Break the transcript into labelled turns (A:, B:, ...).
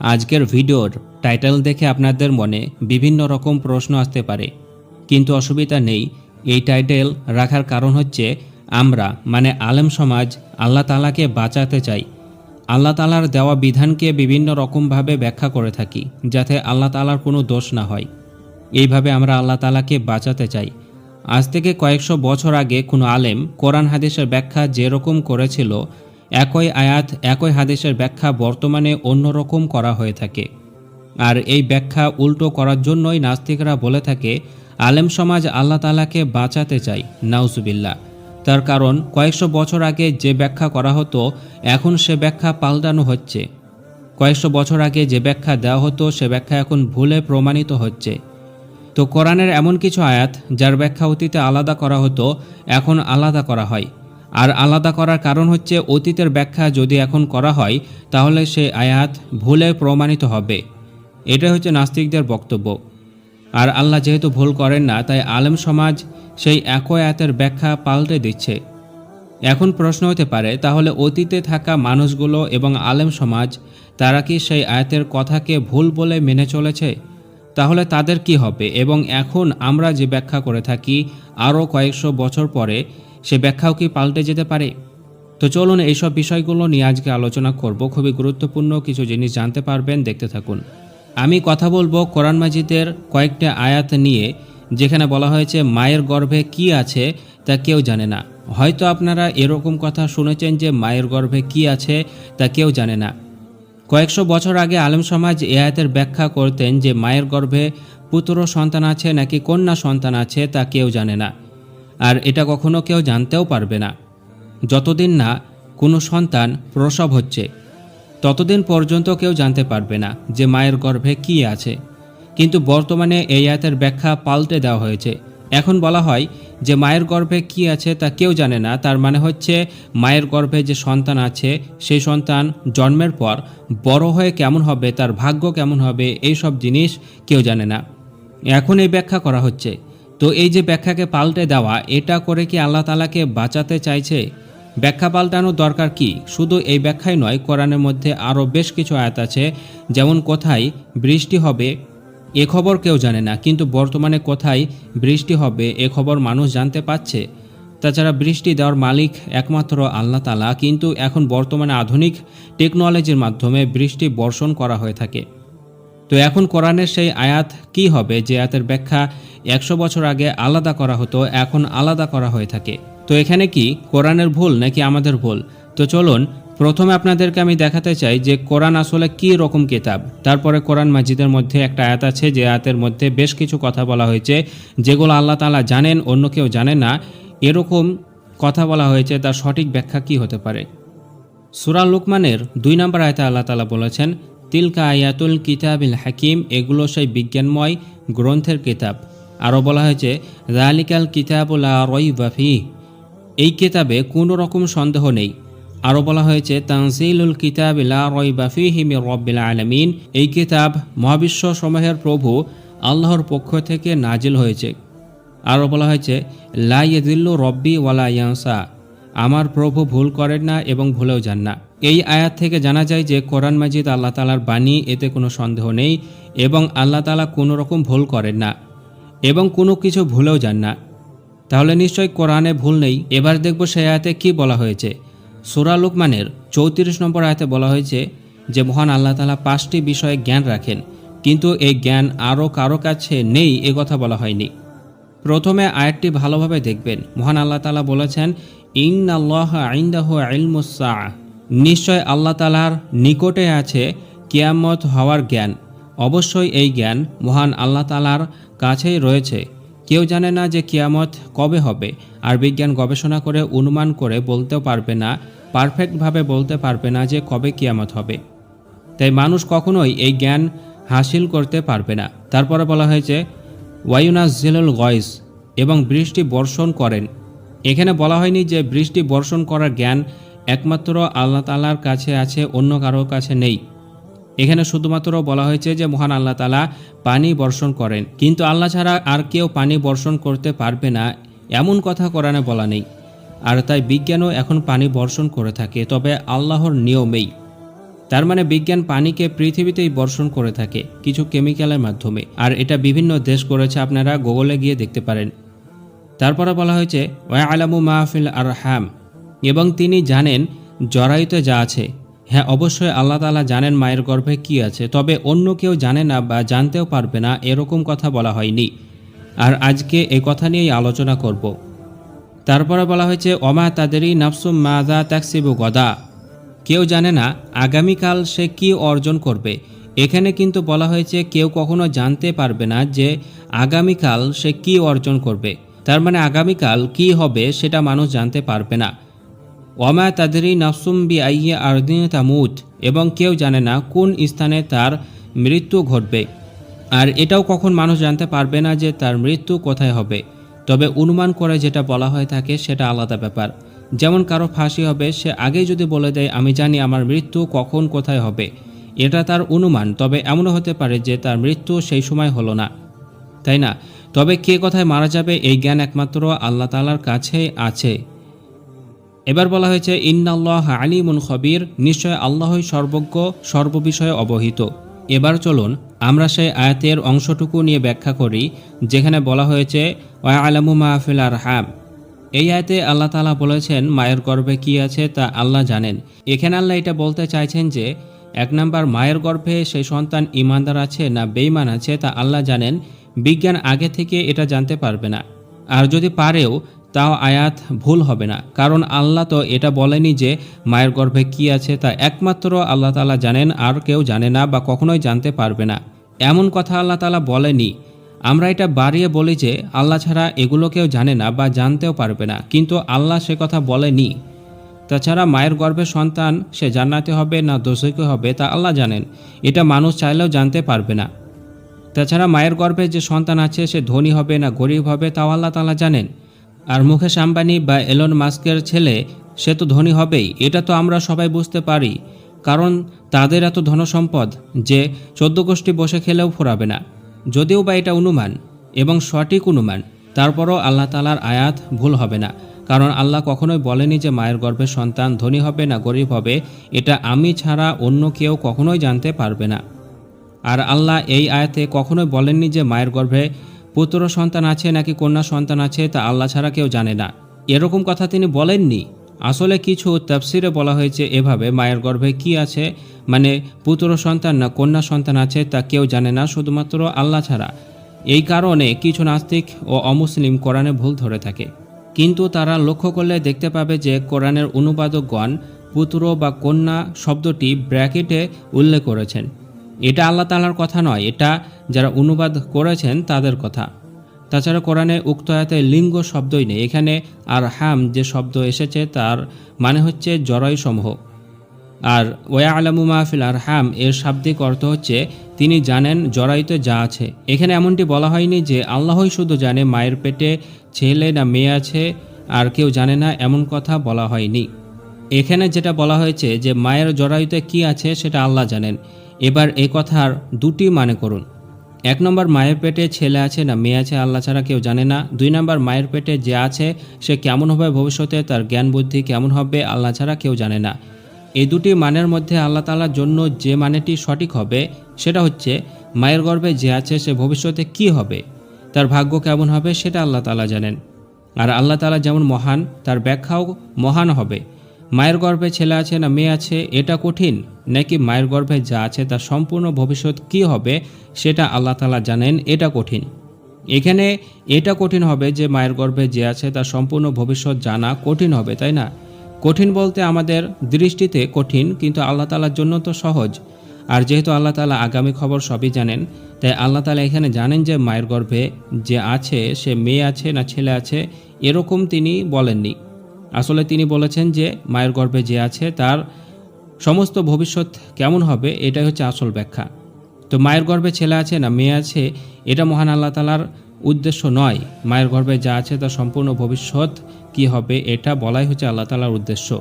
A: আজকের ভিডিওর টাইটেল দেখে আপনাদের মনে বিভিন্ন রকম প্রশ্ন আসতে পারে। কিন্তু অসুবিধা নেই, এই টাইটেল রাখার কারণ হচ্ছে আমরা মানে আলেম সমাজ, আল্লাহ তালাকে বাঁচাতে চাই। আল্লাহ তালার দেওয়া বিধানকে বিভিন্ন রকমভাবে ব্যাখ্যা করে থাকি, যাতে আল্লাহ তালার কোনো দোষ না হয়। এইভাবে আমরা আল্লাহ তালাকে বাঁচাতে চাই। আজ থেকে কয়েকশো বছর আগে কোনো আলেম কোরআন হাদিসের ব্যাখ্যা যেরকম করেছিল একই আয়াত, একই হাদিসের ব্যাখ্যা বর্তমানে অন্যরকম করা হয়ে থাকে। আর এই ব্যাখ্যা উল্টো করার জন্যই নাস্তিকরা বলে থাকে, আলেম সমাজ আল্লাহ তালাকে বাঁচাতে চাই নাউজুবিল্লা তার কারণ, কয়েকশো বছর আগে যে ব্যাখ্যা করা হতো, এখন সে ব্যাখ্যা পাল্টানো হচ্ছে। কয়েকশো বছর আগে যে ব্যাখ্যা দেওয়া হতো, সে ব্যাখ্যা এখন ভুলে প্রমাণিত হচ্ছে। তো কোরআনের এমন কিছু আয়াত, যার ব্যাখ্যা অতীতে আলাদা করা হতো, এখন আলাদা করা হয়। আর আলাদা করার কারণ হচ্ছে অতীতের ব্যাখ্যা যদি এখন করা হয়, তাহলে সে আয়াত ভুলে প্রমাণিত হবে। এটা হচ্ছে নাস্তিকদের বক্তব্য। আর আল্লাহ যেহেতু ভুল করেন না, তাই আলেম সমাজ সেই একই আয়াতের ব্যাখ্যা পাল্টে দিচ্ছে। এখন প্রশ্ন হতে পারে, তাহলে অতীতে থাকা মানুষগুলো এবং আলেম সমাজ, তারা কি সেই আয়াতের কথাকে ভুল বলে মেনে চলেছে? তাহলে তাদের কি হবে? এবং এখন আমরা যে ব্যাখ্যা করে থাকি, আরও কয়েকশো বছর পরে সে ব্যাখ্যাও কি পাল্টে যেতে পারে? তো চলুন এইসব বিষয়গুলো নিয়ে আজকে আলোচনা করব। খুবই গুরুত্বপূর্ণ কিছু জিনিস জানতে পারবেন, দেখতে থাকুন। আমি কথা বলব কোরআন মাজিদের কয়েকটা আয়াত নিয়ে, যেখানে বলা হয়েছে, মায়ের গর্ভে কি আছে তা কেউ জানে না। হয়তো আপনারা এরকম কথা শুনেছেন যে, মায়ের গর্ভে কি আছে তা কেউ জানে না। কয়েকশো বছর আগে আলেম সমাজ এ আয়াতের ব্যাখ্যা করতেন যে, মায়ের গর্ভে পুত্র সন্তান আছে নাকি কন্যা সন্তান আছে তা কেউ জানে না। আর এটা কখনো কেউ জানতেও পারবে না। যতদিন না কোনো সন্তান প্রসব হচ্ছে, ততদিন পর্যন্ত কেউ জানতে পারবে না যে মায়ের গর্ভে কি আছে। কিন্তু বর্তমানে এই আয়াতের ব্যাখ্যা পাল্টে দেওয়া হয়েছে। এখন বলা হয় যে মায়ের গর্ভে কি আছে তা কেউ জানে না, তার মানে হচ্ছে মায়ের গর্ভে যে সন্তান আছে, সেই সন্তান জন্মের পর বড় হয়ে কেমন হবে, তার ভাগ্য কেমন হবে এই সব জিনিস কেউ জানে না। এখন এই ব্যাখ্যা করা হচ্ছে তো এই যে ব্যাখ্যাকে পাল্টে দেওয়া, এটা করে কি আল্লাহ তালাকে বাঁচাতে চাইছে? ব্যাখ্যা পাল্টানোর দরকার কি? শুধু এই ব্যাখ্যাই নয়, কোরআনের মধ্যে আরও বেশ কিছু আয়াত আছে, যেমন কোথায় বৃষ্টি হবে, এ খবর কেউ জানে না, কিন্তু বর্তমানে কোথায় বৃষ্টি হবে, এ খবর মানুষ জানতে পাচ্ছে তাছাড়া বৃষ্টি দেওয়ার মালিক একমাত্র আল্লাহ তালা কিন্তু এখন বর্তমানে আধুনিক টেকনোলজির মাধ্যমে বৃষ্টি বর্ষণ করা হয়ে থাকে। তো এখন কোরআনের সেই আয়াত কি হবে? যে আয়াতের ব্যাখ্যা একশো বছর আগে আলাদা করা হতো, এখন আলাদা করা হয়ে থাকে। তো এখানে কি কোরআনের ভুল নাকি আমাদের ভুল? তো চলুন, প্রথমে আপনাদেরকে আমি দেখাতে চাই যে কোরআন আসলে কি রকম কিতাব। তারপরে কোরআন মাজিদের মধ্যে একটা আয়াত আছে, যে আয়াতের মধ্যে বেশ কিছু কথা বলা হয়েছে, যেগুলো আল্লাহ তালা জানেন, অন্য কেউ জানে না। এরকম কথা বলা হয়েছে, তার সঠিক ব্যাখ্যা কি হতে পারে? সুরা লুকমানের দুই নম্বর আয়তে আল্লাহ তালা বলেছেন তিলকা আয়াতুল কিতাবিল হাকিম, এগুলো সেই বিজ্ঞানময় গ্রন্থের কিতাব। আরও বলা হয়েছে রালিকাল কিতাবুল রই বাফি এই কিতাবে কোনো রকম সন্দেহ নেই। আরও বলা হয়েছে, তানজিলুল কিতাব লা রই বাফি হিমি রব্বিল আলমিন। এই কিতাব মহাবিশ্ব সমূহের প্রভু আল্লাহর পক্ষ থেকে নাজিল হয়েছে। আরও বলা হয়েছে, লা ইয়েদিল্লু রব্বি ওয়ালা ইয়ানসা। আমার প্রভু ভুল করেন না এবং ভুলেও যান না। এই আয়াত থেকে জানা যায় যে কোরআন মাজিদ আল্লাহ তালার বাণী, এতে কোনো সন্দেহ নেই এবং আল্লাহ তালা কোনো রকম ভুল করেন না এবং কোনো কিছু ভুলেও যান না। তাহলে নিশ্চয়ই কোরআনে ভুল নেই। এবার দেখব সে আয়াতে কি বলা হয়েছে। সুরা লুকমানের চৌত্রিশ নম্বর আয়াতে বলা হয়েছে যে, মহান আল্লাহ তালা পাঁচটি বিষয়ে জ্ঞান রাখেন, কিন্তু এই জ্ঞান আরও কারও কাছে নেই এ কথা বলা হয়নি। প্রথমে আয়াতটি ভালোভাবে দেখবেন। মহান আল্লাহ তালা বলেছেন ইন আল্লাহ আইন্দাহ আইলমুসা নিশ্চয় আল্লাহ তালার নিকটে আছে কিয়ামত হওয়ার জ্ঞান। অবশ্যই এই জ্ঞান মহান আল্লাহ তালার কাছেই রয়েছে। কেউ জানে না যে কিয়ামত কবে হবে, আর বিজ্ঞান গবেষণা করে অনুমান করে বলতেও পারবে না, পারফেক্টভাবে বলতে পারবে না যে কবে কিয়ামত হবে। তাই মানুষ কখনোই এই জ্ঞান হাসিল করতে পারবে না। তারপরে বলা হয়েছে ওয়াইনাজিলুল গয়েস এবং বৃষ্টি বর্ষণ করেন। এখানে বলা হয়নি যে বৃষ্টি বর্ষণ করার জ্ঞান একমাত্র আল্লাহ তালার কাছে আছে, অন্য কারোর কাছে নেই। এখানে শুধুমাত্র বলা হয়েছে যে, মহান আল্লাহ তালা পানি বর্ষণ করেন। কিন্তু আল্লাহ ছাড়া আর কেউ পানি বর্ষণ করতে পারবে না, এমন কথা কোরআনে বলা নেই। আর তাই বিজ্ঞানও এখন পানি বর্ষণ করে থাকে, তবে আল্লাহর নিয়মেই তার মানে বিজ্ঞান পানিকে পৃথিবীতেই বর্ষণ করে থাকে, কিছু কেমিক্যালের মাধ্যমে। আর এটা বিভিন্ন দেশ করেছে, আপনারা গুগলে গিয়ে দেখতে পারেন। তারপরে বলা হয়েছে, ওয়া আলামু মাহফিল আর হ্যাম এবং তিনি জানেন, জরায়ুতে যা আছে। হ্যাঁ অবশ্যই আল্লাহ তালা জানেন মায়ের গর্ভে কি আছে, তবে অন্য কেউ জানে না বা জানতেও পারবে না, এরকম কথা বলা হয়নি। আর আজকে এই কথা নিয়েই আলোচনা করব। তারপরে বলা হয়েছে অমা তাদেরই নাফসুম মাজা ট্যাক্সিবু গদা। কেউ জানে না আগামীকাল সে কি অর্জন করবে। এখানে কিন্তু বলা হয়েছে, কেউ কখনো জানতে পারবে না যে আগামীকাল সে কি অর্জন করবে। তার মানে আগামীকাল কি হবে সেটা মানুষ জানতে পারবে না। ওমা তাদেরই নাফসুম বি আইয়ে আরদিন তামুত, এবং কেউ জানে না কোন স্থানে তার মৃত্যু ঘটবে। আর এটাও কখন মানুষ জানতে পারবে না যে তার মৃত্যু কোথায় হবে। তবে অনুমান করে যেটা বলা হয়ে থাকে সেটা আলাদা ব্যাপার। যেমন কারও ফাঁসি হবে, সে আগেই যদি বলে দেয়, আমি জানি আমার মৃত্যু কখন কোথায় হবে। এটা তার অনুমান, তবে এমনও হতে পারে যে তার মৃত্যু সেই সময় হলো না। তাই না? তবে কে কোথায় মারা যাবে, এই জ্ঞান একমাত্র আল্লাহ তালার কাছে আছে। এবার বলা হয়েছে, ইন্নাল্লাহ আলিমুন খবির, নিশ্চয় আল্লাহই সর্বজ্ঞ, সর্ববিষয়ে অবহিত। এবার চলুন, আমরা সেই আয়াতের অংশটুকু নিয়ে ব্যাখ্যা করি, যেখানে বলা হয়েছে ওয়া আলামু মাহফিল আর হ্যাম এই আয়তে আল্লাহ তালা বলেছেন, মায়ের গর্ভে কি আছে তা আল্লাহ জানেন। এখানে আল্লাহ এটা বলতে চাইছেন যে, এক নাম্বার, মায়ের গর্ভে সেই সন্তান ইমানদার আছে না বেইমান আছে তা আল্লাহ জানেন, বিজ্ঞান আগে থেকে এটা জানতে পারবে না। আর যদি পারেও তাও আয়াত ভুল হবে না। কারণ আল্লাহ তো এটা বলেনি যে মায়ের গর্ভে কি আছে তা একমাত্র আল্লাহ তালা জানেন, আর কেউ জানে না বা কখনোই জানতে পারবে না। এমন কথা আল্লাহ তালা বলেনি। আমরা এটা বাড়িয়ে বলি যে আল্লাহ ছাড়া এগুলো কেউ জানে না বা জানতেও পারবে না। কিন্তু আল্লাহ সে কথা বলেনি। তাছাড়া মায়ের গর্ভে সন্তান, সে জান্নাতে হবে না দোষকে হবে তা আল্লাহ জানেন। এটা মানুষ চাইলেও জানতে পারবে না। তাছাড়া মায়ের গর্ভে যে সন্তান আছে, সে ধনী হবে না গরিব হবে তাও আল্লাহ তালা জানেন। আর মুকেশ আম্বানি বা এলন মাস্কের ছেলে, সে তো ধনী হবেই, এটা তো আমরা সবাই বুঝতে পারি। কারণ তাদের এত ধনসম্পদ যে চোদ্দ গোষ্ঠী বসে খেলেও ফোরাবে না। যদিও বা এটা অনুমান এবং সঠিক অনুমান, তারপরও আল্লাহ তালার আয়াত ভুল হবে না। কারণ আল্লাহ কখনোই বলেনি যে মায়ের গর্ভে সন্তান ধনী হবে না, গরিব হবে, এটা আমি ছাড়া অন্য কেউ কখনোই জানতে পারবে না। আর আল্লাহ এই আয়াতে কখনোই বলেননি যে মায়ের গর্ভে পুত্র সন্তান আছে নাকি কন্যা সন্তান আছে তা আল্লাহ ছাড়া কেউ জানে না। এরকম কথা তিনি বলেননি। আসলে কিছু তাফসিরে বলা হয়েছে এভাবে মায়ের গর্ভে কি আছে মানে পুত্র সন্তান না কন্যা সন্তান আছে তা কেউ জানে না, শুধুমাত্র আল্লাহ ছাড়া। এই কারণে কিছু নাস্তিক ও অমুসলিম কোরআনে ভুল ধরে থাকে। কিন্তু তারা লক্ষ্য করলে দেখতে পাবে যে কোরআনের অনুবাদকগণ পুত্র বা কন্যা শব্দটি ব্র্যাকেটে উল্লেখ করেছেন। এটা আল্লাহ তালার কথা নয়, এটা যারা অনুবাদ করেছেন তাদের কথা। তাছাড়া কোরআনে উক্ত আয়াতে লিঙ্গ শব্দই নেই, এখানে আর হাম যে শব্দ এসেছে তার মানে হচ্ছে জরায়ু সমূহ আর ওয়া আলামু মাহফিল আর হাম, এর শাব্দিক অর্থ হচ্ছে তিনি জানেন জরায়ুতে যা আছে। এখানে এমনটি বলা হয়নি যে আল্লাহই শুধু জানে মায়ের পেটে ছেলে না মেয়ে আছে, আর কেউ জানে না এমন কথা বলা হয়নি। এখানে যেটা বলা হয়েছে যে মায়ের জরায়ুতে কি আছে সেটা আল্লাহ জানেন। এবার এই কথার দুটি মানে করুন। এক নম্বর, মায়ের পেটে ছেলে আছে না মেয়ে আছে আল্লাহ ছাড়া কেউ জানে না। দুই নম্বর, মায়ের পেটে যে আছে সে কেমন হবে ভবিষ্যতে, তার জ্ঞান বুদ্ধি কেমন হবে আল্লাহ ছাড়া কেউ জানে না। এই দুটি মানের মধ্যে আল্লাহ তালার জন্য যে মানেটি সঠিক হবে, সেটা হচ্ছে মায়ের গর্ভে যে আছে সে ভবিষ্যতে কি হবে, তার ভাগ্য কেমন হবে সেটা আল্লাহ তালা জানেন। আর আল্লাহ তালা যেমন মহান, তার ব্যাখ্যাও মহান হবে। মায়ের গর্ভে ছেলে আছে না মেয়ে আছে, এটা কঠিন। নাকি মায়ের গর্ভে যা আছে তার সম্পূর্ণ ভবিষ্যৎ কি হবে সেটা আল্লাহ তালা জানেন, এটা কঠিন। এখানে এটা কঠিন হবে যে মায়ের গর্ভে যে আছে তার সম্পূর্ণ ভবিষ্যৎ জানা কঠিন হবে, তাই না? কঠিন বলতে আমাদের দৃষ্টিতে কঠিন, কিন্তু আল্লাহ তালার জন্য তো সহজ। আর যেহেতু আল্লাহ তালা আগামী খবর সবই জানেন, তাই আল্লাহ তালা এখানে জানেন যে মায়ের গর্ভে যে আছে সে মেয়ে আছে না ছেলে আছে, এরকম তিনি বলেননি। আসলে তিনি বলেছেন যে মায়ের গর্ভে যে আছে তার সমস্ত ভবিষ্যৎ কেমন হবে, এটাই হচ্ছে আসল ব্যাখ্যা। তো মায়ের গর্ভে ছেলে আছে না মেয়ে আছে, এটা মহান আল্লাহ তালার উদ্দেশ্য নয়। মায়ের গর্ভে যা আছে তার সম্পূর্ণ ভবিষ্যৎ কি হবে, এটা বলাই হচ্ছে আল্লাহ তালার উদ্দেশ্য।